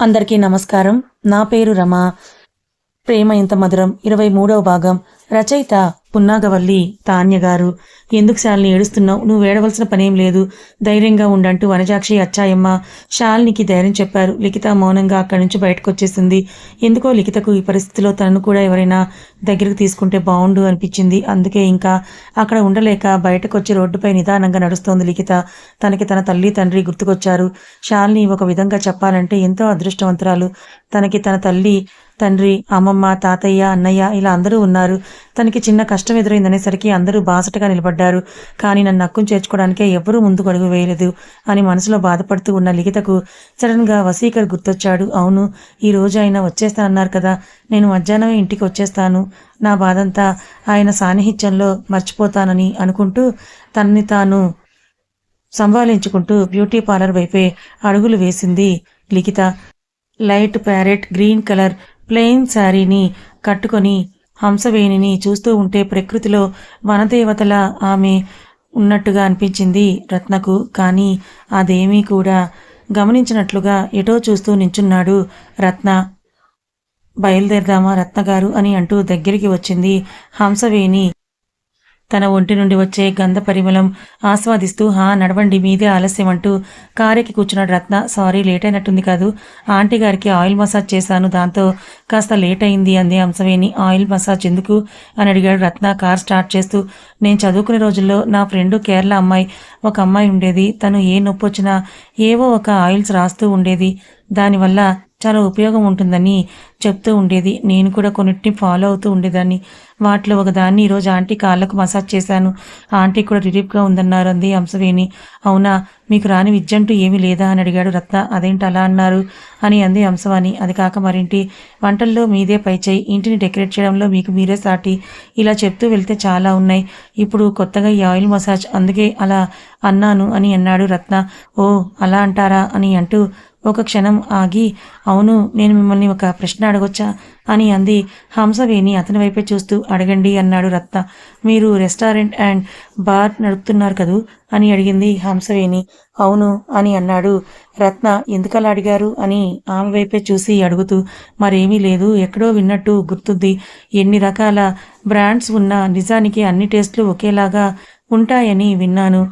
అందరికీ నమస్కారం. నా పేరు రమ. ప్రేమ ఇంత మధురం. ఇరవై మూడవ భాగం. రచయిత పున్నాగవల్లి తాన్య గారు. ఎందుకు శాలిని ఏడుస్తున్నావు? నువ్వు ఏడవలసిన పనేం లేదు. ధైర్యంగా ఉండంటూ వనజాక్షి అచ్చాయమ్మ శాలినికి ధైర్యం చెప్పారు. లిఖిత మౌనంగా అక్కడి నుంచి బయటకు వచ్చేసింది ఎందుకో లిఖితకు ఈ పరిస్థితిలో తనను కూడా ఎవరైనా దగ్గరికి తీసుకుంటే బాగుండు అనిపించింది. అందుకే ఇంకా అక్కడ ఉండలేక బయటకు వచ్చి రోడ్డుపై నిదానంగా నడుస్తోంది లిఖిత. తనకి తన తల్లి తండ్రి గుర్తుకొచ్చారు. శాలిని ఒక విధంగా చెప్పాలంటే ఎంతో అదృష్టవంతురాలు. తనకి తన తల్లి తండ్రి అమ్మమ్మ తాతయ్య అన్నయ్య ఇలా అందరూ ఉన్నారు. తనకి చిన్న కష్టం ఎదురైందనేసరికి అందరూ బాసటగా నిలబడ్డారు. కానీ నన్ను హక్కును చేర్చుకోవడానికే ఎవ్వరూ ముందుకు అడుగు వేయలేదు అని మనసులో బాధపడుతూ ఉన్న లిఖితకు సడన్గా వసీకర్ గుర్తొచ్చాడు. అవును ఈ రోజు ఆయన వచ్చేస్తానన్నారు కదా నేను మధ్యాహ్నమే ఇంటికి వచ్చేస్తాను. నా బాధంతా ఆయన సాన్నిహిత్యంలో మర్చిపోతానని అనుకుంటూ తనని తాను సంభాళించుకుంటూ బ్యూటీ పార్లర్ వైపే అడుగులు వేసింది Likhita. Light parrot green colour plain శారీని కట్టుకొని హంసవేణిని చూస్తూ ఉంటే ప్రకృతిలో వనదేవతల ఆమె ఉన్నట్టుగా అనిపించింది రత్నకు. కానీ అదేమీ కూడా గమనించినట్లుగా ఎటో చూస్తూ నించున్నాడు రత్న. బయలుదేరదామా రత్నగారు అని అంటూ దగ్గరికి వచ్చింది హంసవేణి. తన ఒంటి నుండి వచ్చే గంధ పరిమళం ఆస్వాదిస్తూ హా నడవండి మీదే ఆలస్యం అంటూ కారెక్కి కూర్చున్నాడు రత్న. సారీ లేట్ అయినట్టుంది కాదు. ఆంటీ గారికి ఆయిల్ మసాజ్ చేశాను. దాంతో కాస్త లేట్ అయింది అంది అంశవేణి ఆయిల్ మసాజ్ ఎందుకు? అని అడిగాడు రత్న. కార్ స్టార్ట్ చేస్తూ నేను చదువుకునే రోజుల్లో నా ఫ్రెండ్ కేరళ అమ్మాయి. ఒక అమ్మాయి ఉండేది. తను ఏ నొప్పి వచ్చినా ఏవో ఒక ఆయిల్స్ రాస్తూ ఉండేది. దానివల్ల చాలా ఉపయోగం ఉంటుందని చెప్తూ ఉండేది. నేను కూడా కొన్నిటిని ఫాలో అవుతూ ఉండేదాన్ని. వాటిలో ఒకదాన్ని ఈరోజు ఆంటీ కాళ్ళకు మసాజ్ చేశాను. ఆంటీ కూడా రిలీఫ్గా ఉందన్నారు అంది అంశవేణి అవునా మీకు రాని విద్యంటూ ఏమీ లేదా అని అడిగాడు రత్న. అదేంటి అలా అన్నారు అని అంది అంశవాణి అది కాక మరింటి? వంటల్లో మీదే పైచేయి ఇంటిని డెకరేట్ చేయడంలో మీకు మీరే సాటి. ఇలా చెప్తూ వెళ్తే చాలా ఉన్నాయి. ఇప్పుడు కొత్తగా ఈ ఆయిల్ మసాజ్ అందుకే అలా అన్నాను అని అన్నాడు రత్న. ఓ అలా అంటారా అని అంటూ ఒక క్షణం ఆగి అవును నేను మిమ్మల్ని ఒక ప్రశ్న అడగొచ్చా? అని అంది. హంసవేణి అతని వైపే చూస్తూ అడగండి అన్నాడు రత్న. మీరు రెస్టారెంట్ అండ్ బార్ నడుపుతున్నారు కదూ? అని అడిగింది హంసవేణి. అవును అని అన్నాడు. రత్న ఎందుకలా అడిగారు? అని ఆమె వైపే చూసి అడుగుతూ మరేమీ లేదు ఎక్కడో విన్నట్టు గుర్తుంది. ఎన్ని రకాల బ్రాండ్స్ ఉన్నా నిజానికి అన్ని టేస్ట్లు ఒకేలాగా ఉంటాయని విన్నాను.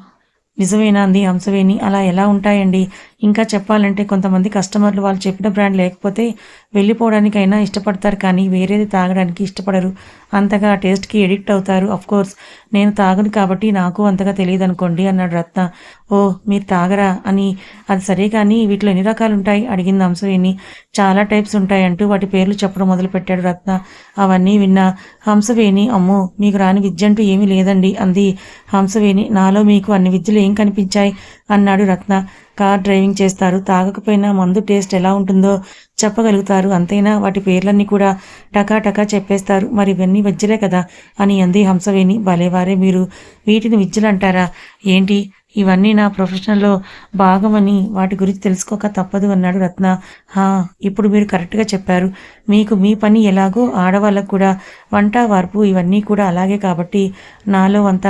నిజమేనా అంది హంసవేణి. అలా ఎలా ఉంటాయండి? ఇంకా చెప్పాలంటే కొంతమంది కస్టమర్లు వాళ్ళు చెప్పిన బ్రాండ్ లేకపోతే వెళ్ళిపోవడానికైనా ఇష్టపడతారు కానీ వేరేది తాగడానికి ఇష్టపడరు. అంతగా టేస్ట్కి ఎడిక్ట్ అవుతారు. కోర్స్ నేను తాగను కాబట్టి నాకు అంతగా తెలియదు అనుకోండి అన్నాడు రత్న. ఓ మీరు తాగరా? అని. అది సరే కానీ వీటిలో ఎన్ని రకాలు ఉంటాయి అడిగింది హంసవేణి. చాలా టైప్స్ ఉంటాయంటూ వాటి పేర్లు చెప్పడం మొదలుపెట్టాడు రత్న. అవన్నీ విన్నా. హంసవేణి అమ్మో మీకు రాని విద్య అంటూ ఏమీ లేదండి అంది. హంసవేణి నాలో మీకు అన్ని విద్యలు ఏం కనిపించాయి? అన్నాడు రత్న. కార్ డ్రైవింగ్ చేస్తారు. తాగకపోయినా మందు టేస్ట్ ఎలా ఉంటుందో చెప్పగలుగుతారు. అంతైనా? వాటి పేర్లన్నీ కూడా టకా టకా చెప్పేస్తారు. మరి ఇవన్నీ విద్యలే కదా? అని అంది హంసవేణి. భలేవారే మీరు వీటిని విద్యలు అంటారా ఏంటి? ఇవన్నీ నా ప్రొఫెషనల్లో భాగమని వాటి గురించి తెలుసుకోక తప్పదు అన్నాడు రత్న. హా ఇప్పుడు మీరు కరెక్ట్గా చెప్పారు. మీకు మీ పని ఎలాగో ఆడవాళ్ళకు కూడా వంట వార్పు ఇవన్నీ కూడా అలాగే కాబట్టి నాలో అంత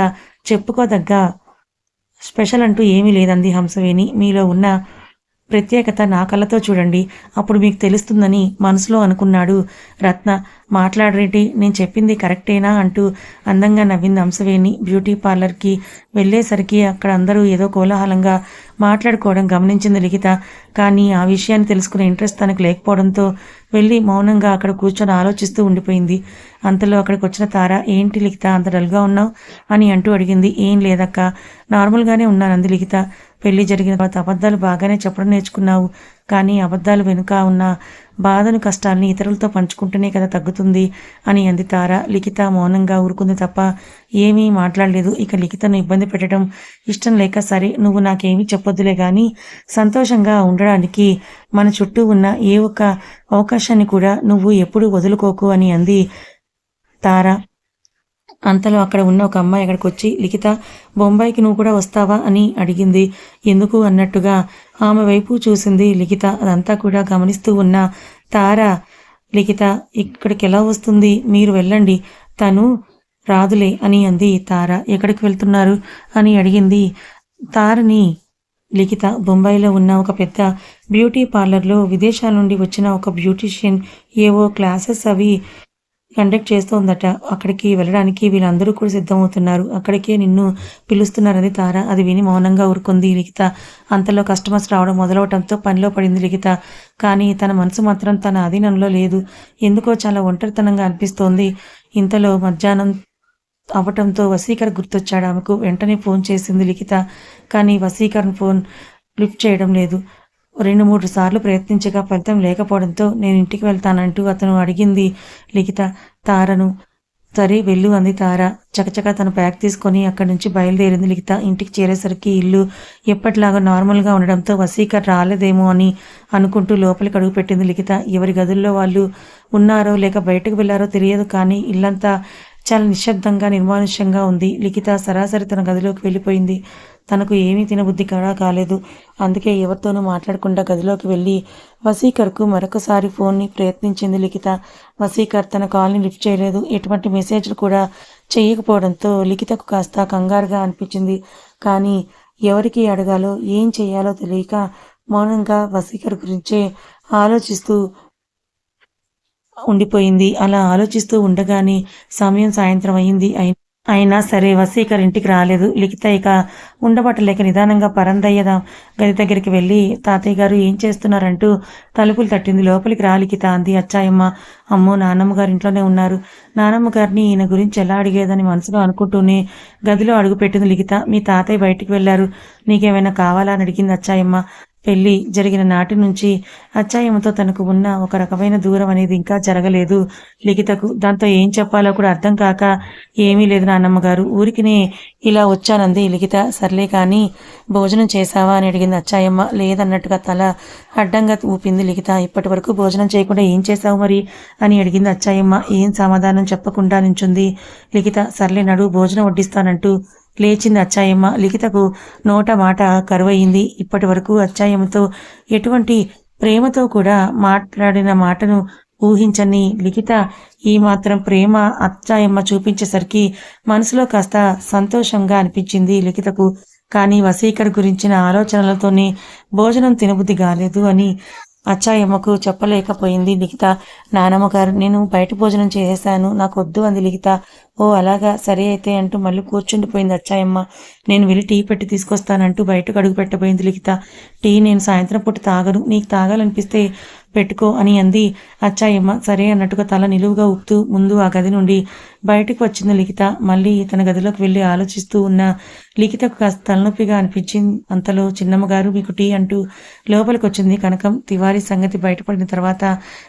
చెప్పుకోదగ్గ స్పెషల్ అంటూ ఏమీ లేదంది హంసవేణి. మీలో ఉన్న ప్రత్యేకత నా కళ్ళతో చూడండి. అప్పుడు మీకు తెలుస్తుందని మనసులో అనుకున్నాడు రత్న. మాట్లాడరేటి? నేను చెప్పింది కరెక్టేనా? అంటూ అందంగా నవ్వింది హంసవేణి. బ్యూటీ పార్లర్కి వెళ్ళేసరికి అక్కడ అందరూ ఏదో కోలాహలంగా మాట్లాడుకోవడం గమనించింది లిఖిత. కానీ ఆ విషయాన్ని తెలుసుకునే ఇంట్రెస్ట్ తనకు లేకపోవడంతో వెళ్ళి మౌనంగా అక్కడ కూర్చొని ఆలోచిస్తూ ఉండిపోయింది. అంతలో అక్కడికి వచ్చిన తార ఏంటి లిఖిత అంత డల్గా ఉన్నావు? అని అంటూ అడిగింది. ఏం లేదక్క నార్మల్గానే ఉన్నాను అంది లిఖిత. పెళ్ళి జరిగిన తర్వాత అబద్ధాలు బాగానే చెప్పడం నేర్చుకున్నావు. కానీ అబద్ధాలు వెనుక ఉన్న బాధను కష్టాలని ఇతరులతో పంచుకుంటేనే కదా తగ్గుతుంది అని అంది తార. లిఖిత మౌనంగా ఊరుకుంది తప్ప ఏమీ మాట్లాడలేదు. ఇక లిఖితను ఇబ్బంది పెట్టడం ఇష్టం లేక సరే నువ్వు నాకేమీ చెప్పొద్దులే కానీ సంతోషంగా ఉండడానికి మన చుట్టూ ఉన్న ఏ ఒక్క అవకాశాన్ని కూడా నువ్వు ఎప్పుడు వదులుకోకు అని అంది తార. అంతలో అక్కడ ఉన్న ఒక అమ్మాయి అక్కడికి వచ్చి లిఖిత బొంబాయికి నువ్వు కూడా వస్తావా? అని అడిగింది. ఎందుకు? అన్నట్టుగా ఆమె వైపు చూసింది లిఖిత. అదంతా కూడా గమనిస్తూ ఉన్న తార. లిఖిత ఇక్కడికి ఎలా వస్తుంది? మీరు వెళ్ళండి. తను రాదులే అని అంది తార. ఎక్కడికి వెళ్తున్నారు? అని అడిగింది తారని లిఖిత. బొంబాయిలో ఉన్న ఒక పెద్ద బ్యూటీ పార్లర్లో విదేశాల నుండి వచ్చిన ఒక బ్యూటీషియన్ ఏవో క్లాసెస్ అవి కండక్ట్ చేస్తోందట. అక్కడికి వెళ్ళడానికి వీళ్ళందరూ కూడా సిద్ధమవుతున్నారు. అక్కడికే నిన్ను పిలుస్తున్నారని తార. అది విని మౌనంగా ఊరుకుంది లిఖిత. అంతలో కస్టమర్స్ రావడం మొదలవటంతో పనిలో పడింది లిఖిత. కానీ తన మనసు మాత్రం తన అధీనంలో లేదు. ఎందుకో చాలా ఒంటరితనంగా అనిపిస్తోంది. ఇంతలో మధ్యాహ్నం అవ్వటంతో వసీకర్ గుర్తొచ్చాడు. ఆమెకు వెంటనే ఫోన్ చేసింది లిఖిత. కానీ వసీకరణ్ ఫోన్ లిఫ్ట్ చేయడం లేదు. రెండు మూడు సార్లు ప్రయత్నించగా ఫలితం లేకపోవడంతో నేను ఇంటికి వెళ్తానంటూ అతను అడిగింది. లిఖిత తారను. సరే వెళ్ళు అంది తార. చకచక తన బ్యాగ్ తీసుకొని అక్కడి నుంచి బయలుదేరింది లిఖిత. ఇంటికి చేరేసరికి ఇల్లు ఎప్పటిలాగా నార్మల్గా ఉండడంతో వసీకర్ రాలేదేమో అని అనుకుంటూ లోపలికి అడుగు పెట్టింది లిఖిత. ఎవరి గదుల్లో వాళ్ళు ఉన్నారో లేక బయటకు వెళ్ళారో తెలియదు కానీ ఇల్లంతా చాలా నిశ్శబ్దంగా నిర్మానుష్యంగా ఉంది. లిఖిత సరాసరి తన గదిలోకి వెళ్ళిపోయింది. తనకు ఏమీ తినబుద్ధి కూడా కాలేదు. అందుకే ఎవరితోనూ మాట్లాడకుండా గదిలోకి వెళ్ళి వసీకర్కు మరొకసారి ఫోన్ని ప్రయత్నించింది లిఖిత. వసీకర్ తన కాల్ని లిఫ్ట్ చేయలేదు. ఎటువంటి మెసేజ్లు కూడా చేయకపోవడంతో లిఖితకు కాస్త కంగారుగా అనిపించింది. కానీ ఎవరికి అడగాలో ఏం చేయాలో తెలియక మౌనంగా వసీకర్ గురించే ఆలోచిస్తూ ఉండిపోయింది. అలా ఆలోచిస్తూ ఉండగానే సమయం సాయంత్రం అయింది. అయినా సరే వసీకర్ ఇంటికి రాలేదు. లిఖిత ఇక ఉండబట్టలేక నిదానంగా పరందయ్య గది దగ్గరికి వెళ్ళి తాతయ్య గారు ఏం చేస్తున్నారంటూ తలుపులు తట్టింది లోపలికి రా లిఖిత అంది. అచ్చాయమ్మ అమ్మో నానమ్మ గారు ఇంట్లోనే ఉన్నారు. నానమ్మ గారిని ఈయన గురించి ఎలా అడిగేదని మనసులో అనుకుంటూనే గదిలో అడుగుపెట్టింది లిఖిత. మీ తాతయ్య బయటికి వెళ్ళారు. నీకేమైనా కావాలా అని అడిగింది అచ్చాయమ్మ. పెళ్ళి జరిగిన నాటి నుంచి అచ్చాయమ్మతో తనకు ఉన్న ఒక రకమైన దూరం అనేది ఇంకా జరగలేదు. లిఖితకు దాంతో ఏం చెప్పాలో కూడా అర్థం కాక ఏమీ లేదు నాన్నమ్మ గారు ఊరికినే ఇలా వచ్చానంది. లిఖిత సర్లే కానీ భోజనం చేశావా అని అడిగింది అచ్చాయమ్మ. లేదన్నట్టుగా తల అడ్డంగా ఊపింది లిఖిత. ఇప్పటి వరకు భోజనం చేయకుండా ఏం చేశావు మరి అని అడిగింది అచ్చాయమ్మ. ఏం సమాధానం చెప్పకుండా నించుంది? లిఖిత సర్లే నడు భోజనం వడ్డిస్తానంటూ లేచింది అచ్చాయమ్మ. లిఖితకు నోట మాట కరువయింది ఇప్పటి వరకు అచ్చాయమ్మతో ఎటువంటి ప్రేమతో కూడా మాట్లాడిన మాటను ఊహించని లిఖిత ఈ మాత్రం ప్రేమ అచ్చాయమ్మ చూపించేసరికి మనసులో కాస్త సంతోషంగా అనిపించింది లిఖితకు. కానీ వసీకర్ గురించిన ఆలోచనలతోనే భోజనం తినబుద్ధి కాలేదు అని అచ్చాయమ్మకు చెప్పలేకపోయింది లిఖిత. నానమ్మ గారు నేను బయట భోజనం చేసేసాను నాకు వద్దు అంది లిఖిత. ఓ అలాగా? సరే అయితే అంటూ మళ్ళీ కూర్చుండిపోయింది అచ్చాయమ్మ నేను వెళ్ళి టీ పెట్టి తీసుకొస్తానంటూ బయటకు అడుగు పెట్టబోయింది లిఖిత. టీ నేను సాయంత్రం పూట తాగను. నీకు తాగాలనిపిస్తే పెట్టుకో అని అంది. అచ్చాయమ్మ సరే అన్నట్టుగా తల నిలువుగా ఊపుతూ ముందు ఆ గది నుండి బయటకు వచ్చింది లిఖిత. మళ్ళీ తన గదిలోకి వెళ్ళి ఆలోచిస్తూ ఉన్న లిఖితకు కాస్త తలనొప్పిగా అనిపించింది. అంతలో చిన్నమ్మ గారు మీకు టీ అంటూ లోపలికి వచ్చింది కనకం. తివారీ సంగతి బయటపడిన తర్వాత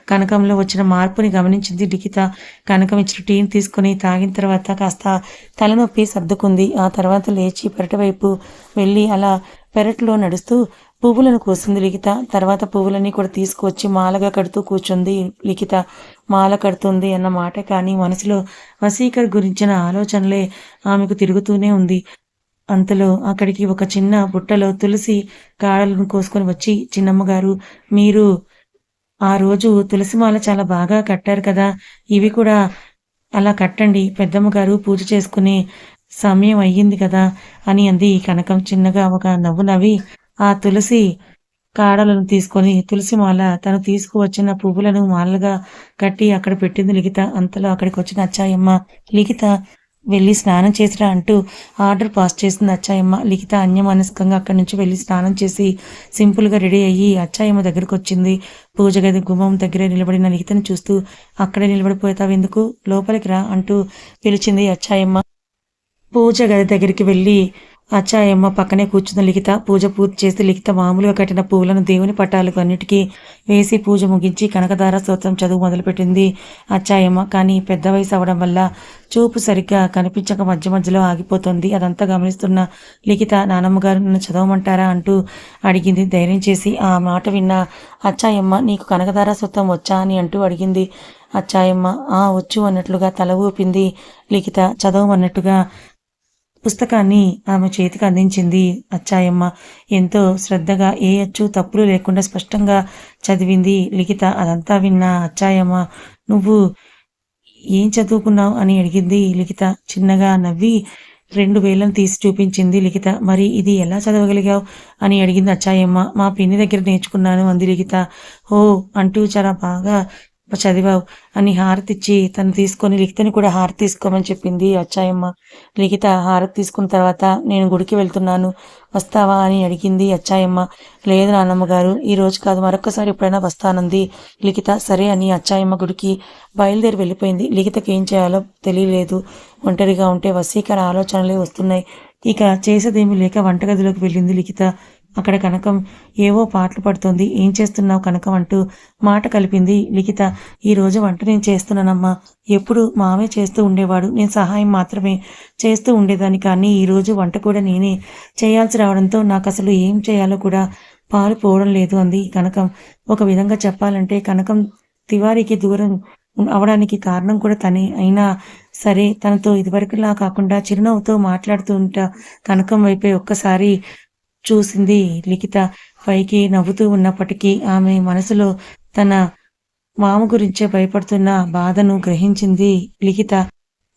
కనకంలో వచ్చిన మార్పుని గమనించింది లిఖిత. కనకం ఇచ్చిన టీని తీసుకుని తాగిన తర్వాత కాస్త తలనొప్పి సర్దుకుంది. ఆ తర్వాత లేచి పెరటి వైపు వెళ్ళి అలా పెరట్లో నడుస్తూ పువ్వులను కోసింది లిఖిత. తర్వాత పువ్వులన్నీ కూడా తీసుకువచ్చి మాలగా కడుతూ కూర్చుంది లిఖిత. మాల కడుతుంది అన్న మాట కానీ మనసులో వసీకర్ గురించిన ఆలోచనలే ఆమెకు తిరుగుతూనే ఉంది. అంతలో అక్కడికి ఒక చిన్న బుట్టలో తులసి కాడలను కోసుకొని వచ్చి చిన్నమ్మగారు మీరు ఆ రోజు తులసి మాల చాలా బాగా కట్టారు కదా ఇవి కూడా అలా కట్టండి. పెద్దమ్మ గారు పూజ చేసుకునే సమయం అయ్యింది కదా అని అంది కనకం చిన్నగా ఒక నవ్వు నవ్వి. ఆ తులసి కాడలను తీసుకొని తులసి మాల తను తీసుకువచ్చిన పువ్వులను మాలగా కట్టి అక్కడ పెట్టింది లిఖిత. అంతలో అక్కడికి వచ్చిన అచ్చాయమ్మ లిఖిత వెళ్ళి స్నానం చేసిరా అంటూ ఆర్డర్ పాస్ చేసింది అచ్చాయమ్మ. లిఖిత అన్యమానస్కంగా అక్కడి నుంచి వెళ్ళి స్నానం చేసి సింపుల్గా రెడీ అయ్యి అచ్చాయమ్మ దగ్గరకు వచ్చింది పూజ గది గుమ్మం దగ్గరే నిలబడిన లిఖితను చూస్తూ అక్కడే నిలబడిపోతావు ఎందుకు? లోపలికి రా అంటూ పిలిచింది అచ్చాయమ్మ. పూజ గది దగ్గరికి వెళ్ళి అచ్చాయమ్మ పక్కనే కూర్చున్న లిఖిత పూజ పూర్తి చేసి లిఖిత మామూలుగా కట్టిన పువ్వులను దేవుని పట్టాలకు అన్నిటికీ వేసి పూజ ముగించి కనకదార స్తోత్రం చదువు మొదలుపెట్టింది అచ్చాయమ్మ కానీ పెద్ద వయసు అవడం వల్ల చూపు సరిగ్గా కనిపించక మధ్య మధ్యలో ఆగిపోతుంది. అదంతా గమనిస్తున్న లిఖిత నానమ్మగారు నన్ను చదవమంటారా? అంటూ అడిగింది. ధైర్యం చేసి ఆ మాట విన్న అచ్చాయమ్మ నీకు కనకదార స్తోత్రం వచ్చా? అని అంటూ అడిగింది. అచ్చాయమ్మ ఆ వచ్చు అన్నట్లుగా తల ఊపింది లిఖిత. చదవమన్నట్టుగా పుస్తకాన్ని ఆమె చేతికి అందించింది. అచ్చాయమ్మ ఎంతో శ్రద్ధగా ఏ అచ్చు తప్పులు లేకుండా స్పష్టంగా చదివింది. లిఖిత అదంతా విన్నా అచ్చాయమ్మ నువ్వు ఏం చదువుకున్నావు? అని అడిగింది లిఖిత. చిన్నగా నవ్వి రెండు వేలను తీసి చూపించింది లిఖిత. మరి ఇది ఎలా చదవగలిగావు? అని అడిగింది అచ్చాయమ్మ. మా పిన్ని దగ్గర నేర్చుకున్నాను అంది లిఖిత. ఓ అంటూ చాలా బాగా చదివావు. అని హారతిచ్చి తను తీసుకొని లిఖితని కూడా హారతి తీసుకోమని చెప్పింది అచ్చాయమ్మ. లిఖిత హారతి తీసుకున్న తర్వాత నేను గుడికి వెళ్తున్నాను. వస్తావా? అని అడిగింది అచ్చాయమ్మ. లేదు నాన్నమ్మ గారు ఈ రోజు కాదు. మరొకసారి ఎప్పుడైనా వస్తానంది. లిఖిత సరే అని అచ్చాయమ్మ గుడికి బయలుదేరి వెళ్ళిపోయింది. లిఖితకి ఏం చేయాలో తెలియలేదు. ఒంటరిగా ఉంటే వసీకర ఆలోచనలే వస్తున్నాయి. ఇక చేసేదేమీ లేక వంటగదిలోకి వెళ్ళింది లిఖిత. అక్కడ కనకం ఏవో పాటలు పడుతోంది. ఏం చేస్తున్నావు కనకం అంటూ మాట కలిపింది లిఖిత. ఈరోజు వంట నేను చేస్తున్నానమ్మా. ఎప్పుడు మావే చేస్తూ ఉండేవాడు. నేను సహాయం మాత్రమే చేస్తూ ఉండేదాన్ని కానీ ఈరోజు వంట కూడా నేనే చేయాల్సి రావడంతో నాకు అసలు ఏం చేయాలో కూడా పాలు పోవడం లేదు అంది కనకం. ఒక విధంగా చెప్పాలంటే కనకం తివారికి దూరం అవడానికి కారణం కూడా తనే. అయినా సరే తనతో ఇదివరకులా కాకుండా చిరునవ్వుతో మాట్లాడుతూ ఉంటా కనకం వైపే ఒక్కసారి చూసింది లిఖిత. పైకి నవ్వుతూ ఉన్నప్పటికీ ఆమె మనసులో తన మామ గురించే భయపడుతున్న బాధను గ్రహించింది లిఖిత.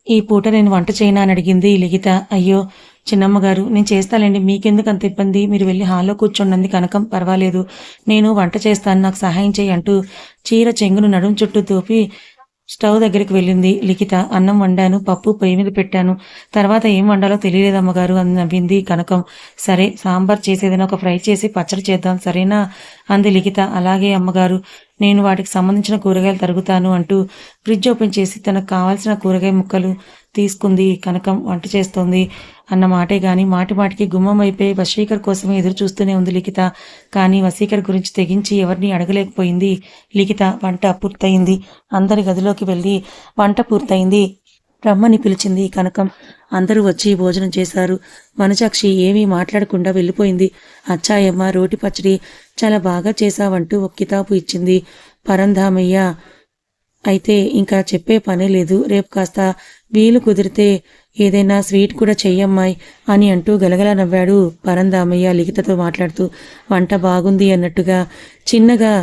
ఈ పూట నేను వంట చేయనా అని అడిగింది లిఖిత. అయ్యో చిన్నమ్మ గారు నేను చేస్తాలేండి మీకెందుకు అంత ఇబ్బంది? మీరు వెళ్ళి హాల్లో కూర్చోండి కనకం. పర్వాలేదు నేను వంట చేస్తాను నాకు సహాయం చేయి అంటూ చీర చెంగును నడుం చుట్టూ తోపి స్టవ్ దగ్గరికి వెళ్ళింది. లిఖిత అన్నం వండాను పప్పు పొయ్యి మీద పెట్టాను. తర్వాత ఏం వండాలో తెలియలేదు అమ్మగారు అని నవ్వింది కనకం. సరే సాంబార్ చేసేదైనా ఒక ఫ్రై చేసి పచ్చడి చేద్దాం సరేనా? అంది లిఖిత. అలాగే అమ్మగారు నేను వాటికి సంబంధించిన కూరగాయలు తరుగుతాను అంటూ ఫ్రిడ్జ్ ఓపెన్ చేసి తనకు కావాల్సిన కూరగాయ ముక్కలు తీసుకుంది కనకం. వంట చేస్తోంది. అన్న మాటే గాని మాటి మాటికి గుమ్మం అయిపోయి వశీకర్ కోసమే ఎదురు చూస్తూనే ఉంది లిఖిత. కానీ వశీకర్ గురించి తెగించి ఎవరిని అడగలేకపోయింది. లిఖిత వంట పూర్తయింది. అందరి గదిలోకి వెళ్ళి వంట పూర్తయింది. రమ్మని పిలిచింది కనకం. అందరూ వచ్చి భోజనం చేశారు. వనజాక్షి ఏమీ మాట్లాడకుండా వెళ్ళిపోయింది. అచ్చాయమ్మ రోటి పచ్చడి చాలా బాగా చేశావంటూ ఒక కితాబు ఇచ్చింది. పరంధామయ్య అయితే ఇంకా చెప్పే పనే లేదు. రేపు కాస్త వీలు కుదిరితే ఏదైనా స్వీట్ కూడా చెయ్యమ్మాయి అని అంటూ గలగల నవ్వాడు పరందామయ్య లిఖితతో మాట్లాడుతూ వంట బాగుంది అన్నట్టుగా చిన్నగా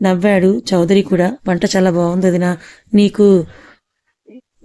నవ్వాడు చౌదరి కూడా వంట చాలా బాగుంది నీకు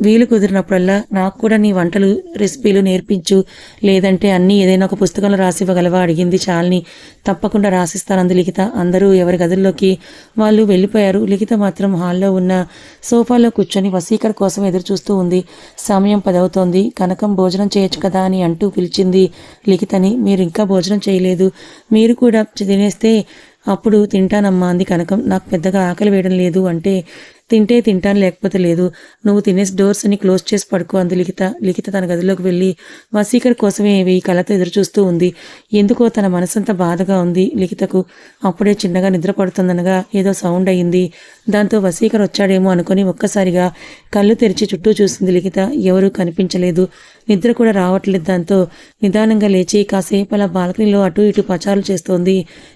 వీలు కుదిరినప్పుడల్లా నాకు కూడా నీ వంటలు రెసిపీలు నేర్పించు. లేదంటే అన్నీ ఏదైనా ఒక పుస్తకంలో రాసివ్వగలవా? అడిగింది చాలని. తప్పకుండా రాసిస్తానంది లిఖిత. అందరూ ఎవరి గదుల్లోకి వాళ్ళు వెళ్ళిపోయారు. లిఖిత మాత్రం హాల్లో ఉన్న సోఫాలో కూర్చొని వసీకర్ కోసం ఎదురు చూస్తూ ఉంది. సమయం పదవుతోంది. కనకం భోజనం చేయొచ్చు కదా అని అంటూ పిలిచింది లిఖితని. మీరు ఇంకా భోజనం చేయలేదు. మీరు కూడా తినేస్తే అప్పుడు తింటానమ్మా అంది కనకం. నాకు పెద్దగా ఆకలి వేయడం లేదు అంటే తింటే తింటాను లేకపోతే లేదు. నువ్వు తినేసి డోర్స్ అని క్లోజ్ చేసి పడుకో అందు లిఖిత. లిఖిత తన గదిలోకి వెళ్ళి వసీకర్ కోసమే వెయ్యి కళతో ఎదురుచూస్తూ ఉంది. ఎందుకో తన మనసంతా బాధగా ఉంది లిఖితకు. అప్పుడే చిన్నగా నిద్ర పడుతుందనగా ఏదో సౌండ్ అయ్యింది దాంతో వసీకర్ వచ్చాడేమో అనుకుని ఒక్కసారిగా కళ్ళు తెరిచి చుట్టూ చూసింది లిఖిత. ఎవరూ కనిపించలేదు. నిద్ర కూడా రావట్లేదు దాంతో. నిదానంగా లేచి కాసేపు అలా బాల్కనీలో అటు ఇటు పచారులు చేస్తోంది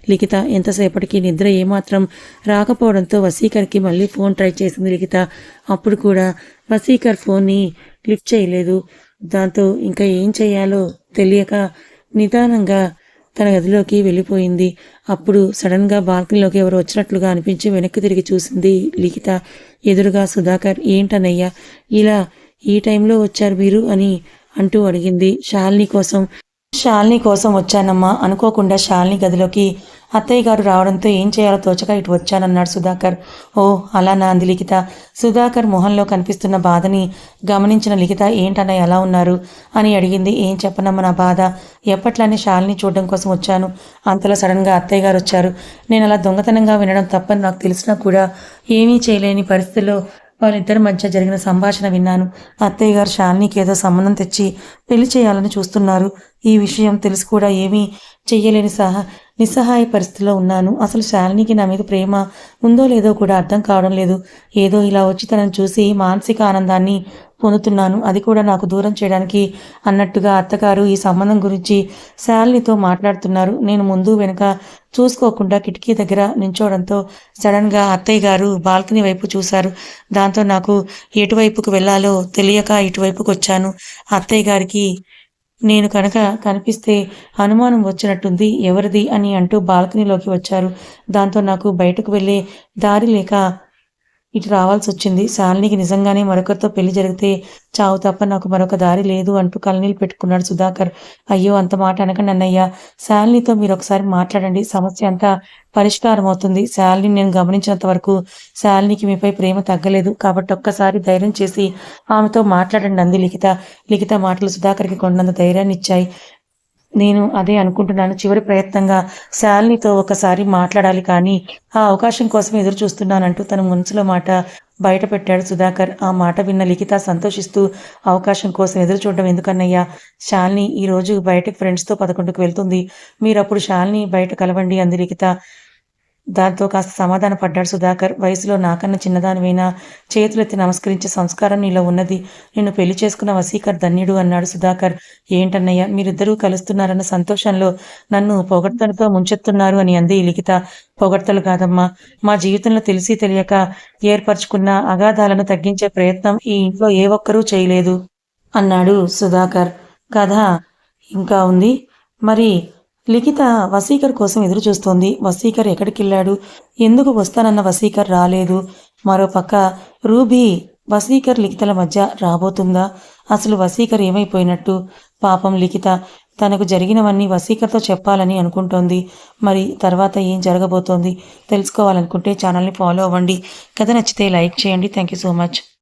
లిఖిత. ఎంతసేపటికి నిద్ర ఏమాత్రం రాకపోవడంతో వసీకర్కి మళ్ళీ ఫోన్ ట్రై చేసి చేసింది లిఖిత అప్పుడు కూడా వసీకర్ ఫోన్ని లిఫ్ట్ చేయలేదు. దాంతో ఇంకా ఏం చేయాలో తెలియక నిదానంగా తన గదిలోకి వెళ్ళిపోయింది. అప్పుడు సడన్గా బాల్కనీలోకి ఎవరు వచ్చినట్లుగా అనిపించి వెనక్కి తిరిగి చూసింది లిఖిత. ఎదురుగా సుధాకర్ ఏంటనయ్యా ఇలా ఈ టైంలో వచ్చారు మీరు? అని అంటూ అడిగింది. శాలిని కోసం శాలిని కోసం వచ్చానమ్మా. అనుకోకుండా శాలిని గదిలోకి అత్తయ్య గారు రావడంతో ఏం చేయాలో తోచక ఇటు వచ్చానన్నాడు సుధాకర్. ఓ అలా నా అంది లిఖిత. సుధాకర్ మొహంలో కనిపిస్తున్న బాధని గమనించిన లిఖిత ఏంటన్నా ఎలా ఉన్నారు? అని అడిగింది. ఏం చెప్పనమ్మ నా బాధ? ఎప్పట్లానే శాలిని చూడడం కోసం వచ్చాను. అంతలో సడన్గా అత్తయ్య గారు వచ్చారు. నేను అలా దొంగతనంగా వినడం తప్పని నాకు తెలిసినా కూడా ఏమీ చేయలేని పరిస్థితిలో వాళ్ళిద్దరి మధ్య జరిగిన సంభాషణ విన్నాను. అత్తయ్య గారు శాలినికి ఏదో సంబంధం తెచ్చి పెళ్ళి చేయాలని చూస్తున్నారు. ఈ విషయం తెలిసి కూడా ఏమీ చెయ్యలేని సహా నిస్సహాయ పరిస్థితిలో ఉన్నాను. అసలు శాలినికి నా మీద ప్రేమ ఉందో లేదో కూడా అర్థం కావడం లేదు. ఏదో ఇలా వచ్చి తనను చూసి మానసిక ఆనందాన్ని పొందుతున్నాను. అది కూడా నాకు దూరం చేయడానికి అన్నట్టుగా అత్తగారు ఈ సంబంధం గురించి శాలినితో మాట్లాడుతున్నారు. నేను ముందు వెనుక చూసుకోకుండా కిటికీ దగ్గర నించోవడంతో సడన్గా అత్తయ్య గారు బాల్కనీ వైపు చూశారు. దాంతో నాకు ఎటువైపుకు వెళ్ళాలో తెలియక ఇటువైపుకు వచ్చాను. అత్తయ్య గారికి నేను కనుక కనిపిస్తే అనుమానం వచ్చినట్టుంది. ఎవరిది అని అంటూ బాల్కనీలోకి వచ్చారు. దాంతో నాకు బయటకు వెళ్ళే దారి లేక ఇటు రావాల్సి వచ్చింది. శాలినికి నిజంగానే మరొకరితో పెళ్ళి జరిగితే చావు తప్ప నాకు మరొక దారి లేదు అంటూ కలనీళ్ళు పెట్టుకున్నాడు సుధాకర్. అయ్యో అంత మాట అనకండి అన్నయ్య. శాలినితో మీరు ఒకసారి మాట్లాడండి. సమస్య అంతా పరిష్కారం అవుతుంది శాలిని నేను గమనించినంత వరకు శాలినికి మీపై ప్రేమ తగ్గలేదు. కాబట్టి ఒక్కసారి ధైర్యం చేసి ఆమెతో మాట్లాడండి అంది లిఖిత. లిఖిత మాటలు సుధాకర్కి కొండంత ధైర్యాన్ని ఇచ్చాయి. నేను అదే అనుకుంటున్నాను. చివరి ప్రయత్నంగా శాలినితో ఒకసారి మాట్లాడాలి కానీ ఆ అవకాశం కోసం ఎదురు చూస్తున్నానంటూ తన మనసులో మాట బయట పెట్టాడు సుధాకర్. ఆ మాట విన్న లిఖిత సంతోషిస్తూ అవకాశం కోసం ఎదురు చూడడం ఎందుకన్నయ్యా? శాలిని ఈ రోజు బయటకు ఫ్రెండ్స్తో పదకొండుకు వెళ్తుంది. మీరు అప్పుడు శాలిని బయట కలవండి అంది లిఖిత. దాంతో కాస్త సమాధాన పడ్డాడు సుధాకర్. వయసులో నాకన్నా చిన్నదానివైనా చేతులెత్తి నమస్కరించే సంస్కారం నీలో ఉన్నది. నిన్ను పెళ్ళి చేసుకున్న వసీకర్ ధన్యుడు అన్నాడు సుధాకర్. ఏంటన్నయ్య మీరిద్దరూ కలుస్తున్నారన్న సంతోషంలో నన్ను పొగడ్తలతో ముంచెత్తున్నారు అని అంది లిఖిత. పొగడ్తలు కాదమ్మా మా జీవితంలో తెలిసి తెలియక ఏర్పరచుకున్న అగాధాలను తగ్గించే ప్రయత్నం ఈ ఇంట్లో ఏ ఒక్కరూ చేయలేదు అన్నాడు సుధాకర్. కథ ఇంకా ఉంది. మరి లిఖిత వసీకర్ కోసం ఎదురు చూస్తోంది వసీకర్ ఎక్కడికి వెళ్ళాడు ఎందుకు వస్తానన్న వసీకర్ రాలేదు. మరోపక్క రూబీ వసీకర్ లిఖితల మధ్య రాబోతుందా? అసలు వసీకర్ ఏమైపోయినట్టు? పాపం లిఖిత తనకు జరిగినవన్నీ వసీకర్తో చెప్పాలని అనుకుంటోంది. మరి తర్వాత ఏం జరగబోతోంది? తెలుసుకోవాలనుకుంటే ఛానల్ని ఫాలో అవ్వండి. కథ నచ్చితే లైక్ చేయండి. Thank you so much.